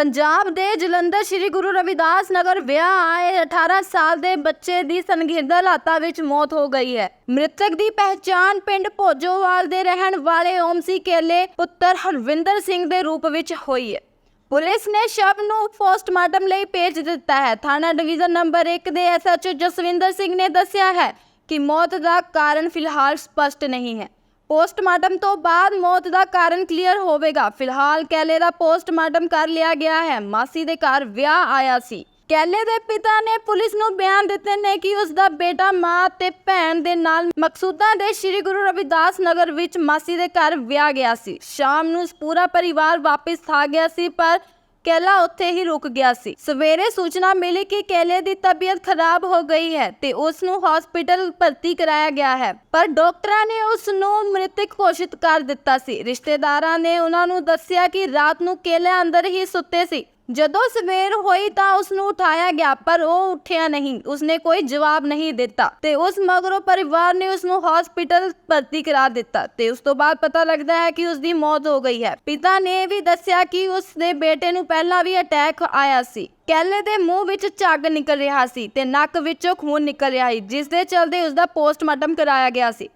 ਪੰਜਾਬ ਦੇ ਜਲੰਧਰ ਸ੍ਰੀ ਗੁਰੂ ਰਵਿਦਾਸ ਨਗਰ ਵਿਆਹ ਆਏ 18 ਸਾਲ ਦੇ ਬੱਚੇ ਦੀ ਸੰਗੀਰਦ ਹਾਲਾਤਾਂ ਵਿੱਚ ਮੌਤ ਹੋ ਗਈ ਹੈ। ਮ੍ਰਿਤਕ ਦੀ ਪਹਿਚਾਣ ਪਿੰਡ ਭੋਜੋਵਾਲ ਦੇ ਰਹਿਣ ਵਾਲੇ ਓਮਸੀ ਕੇਲੇ ਪੁੱਤਰ ਹਰਵਿੰਦਰ ਸਿੰਘ ਦੇ ਰੂਪ ਵਿੱਚ ਹੋਈ ਹੈ। ਪੁਲਿਸ ਨੇ ਸ਼ਵ ਨੂੰ ਪੋਸਟਮਾਰਟਮ ਲਈ ਭੇਜ ਦਿੱਤਾ ਹੈ। ਥਾਣਾ ਡਿਵੀਜ਼ਨ ਨੰਬਰ 1 ਦੇ ਐਸਐਚਓ ਜਸਵਿੰਦਰ ਸਿੰਘ ਨੇ ਦੱਸਿਆ ਹੈ ਕਿ ਮੌਤ ਦਾ ਕਾਰਨ ਫਿਲਹਾਲ ਸਪਸ਼ਟ ਨਹੀਂ ਹੈ। ਪੋਸਟਮਾਰਟਮ ਤੋਂ ਬਾਅਦ ਮੌਤ ਦਾ ਕਾਰਨ ਕਲੀਅਰ ਹੋਵੇਗਾ। ਫਿਲਹਾਲ ਕੈਲੇ ਦਾ ਪੋਸਟਮਾਰਟਮ ਕਰ ਲਿਆ ਗਿਆ ਹੈ। ਮਾਸੀ ਦੇ ਘਰ ਵਿਆਹ ਆਇਆ ਸੀ। ਕੈਲੇ ਦੇ ਪਿਤਾ ਨੇ ਪੁਲਿਸ ਨੂੰ ਬਿਆਨ ਦਿੱਤੇ ਨੇ ਕਿ ਉਸ ਦਾ ਬੇਟਾ ਮਾਂ ਤੇ ਭੈਣ ਦੇ ਨਾਲ ਮਕਸੂਦਾਂ ਦੇ ਸ੍ਰੀ ਗੁਰੂ ਰਵਿਦਾਸ ਨਗਰ ਵਿੱਚ ਮਾਸੀ ਦੇ ਘਰ ਵਿਆਹ ਗਿਆ ਸੀ। ਸ਼ਾਮ ਨੂੰ ਪੂਰਾ ਪਰਿਵਾਰ ਵਾਪਸ ਆ ਗਿਆ ਸੀ, ਪਰ ਕੈਲਾ ਉੱਥੇ ਹੀ ਰੁਕ ਗਿਆ ਸੀ। ਸਵੇਰੇ ਸੂਚਨਾ ਮਿਲੀ ਕਿ ਕੈਲੇ ਦੀ ਤਬੀਅਤ ਖਰਾਬ ਹੋ ਗਈ ਹੈ ਤੇ ਉਸ ਨੂੰ ਹਸਪੀਟਲ ਭਰਤੀ ਕਰਾਇਆ ਗਿਆ ਹੈ। ਪਰ ਡਾਕਟਰਾਂ ਨੇ ਉਸ ਨੂੰ ਮ੍ਰਿਤਕ ਘੋਸ਼ਿਤ ਕਰ ਦਿੱਤਾ ਸੀ। ਰਿਸ਼ਤੇਦਾਰਾਂ ਨੇ ਉਹਨਾਂ ਨੂੰ ਦੱਸਿਆ ਕਿ ਰਾਤ ਨੂੰ ਕੇਲੇ ਅੰਦਰ ਹੀ ਸੁੱਤੇ ਸੀ। ਜਦੋਂ ਸਵੇਰ ਹੋਈ ਤਾਂ ਉਸ ਨੂੰ ਉਠਾਇਆ ਗਿਆ, ਪਰ ਉਹ ਉੱਠਿਆ ਨਹੀਂ। ਉਸਨੇ ਕੋਈ ਜਵਾਬ ਨਹੀਂ ਦਿੱਤਾ ਤੇ ਉਸ ਮਗਰੋਂ ਪਰਿਵਾਰ ਨੇ ਉਸ ਨੂੰ ਹਸਪੀਟਲ ਭਰਤੀ ਕਰਾ ਦਿੱਤਾ ਤੇ ਉਸ ਤੋਂ ਬਾਅਦ ਪਤਾ ਲੱਗਦਾ ਹੈ ਕਿ ਉਸ ਦੀ ਮੌਤ ਹੋ ਗਈ ਹੈ। ਪਿਤਾ ਨੇ ਵੀ ਦੱਸਿਆ ਕਿ ਉਸ ਦੇ ਬੇਟੇ ਨੂੰ ਪਹਿਲਾਂ ਵੀ ਅਟੈਕ ਆਇਆ ਸੀ। ਕੈਲੇ ਦੇ ਮੂੰਹ ਵਿੱਚ ਝੱਗ ਨਿਕਲ ਰਿਹਾ ਸੀ ਤੇ ਨੱਕ ਵਿੱਚੋਂ ਖੂਨ ਨਿਕਲ ਰਿਹਾ ਸੀ ਜਿਸ ਦੇ ਚਲਦੇ ਉਸ ਦਾ ਪੋਸਟਮਾਰਟਮ ਕਰਾਇਆ ਗਿਆ ਸੀ।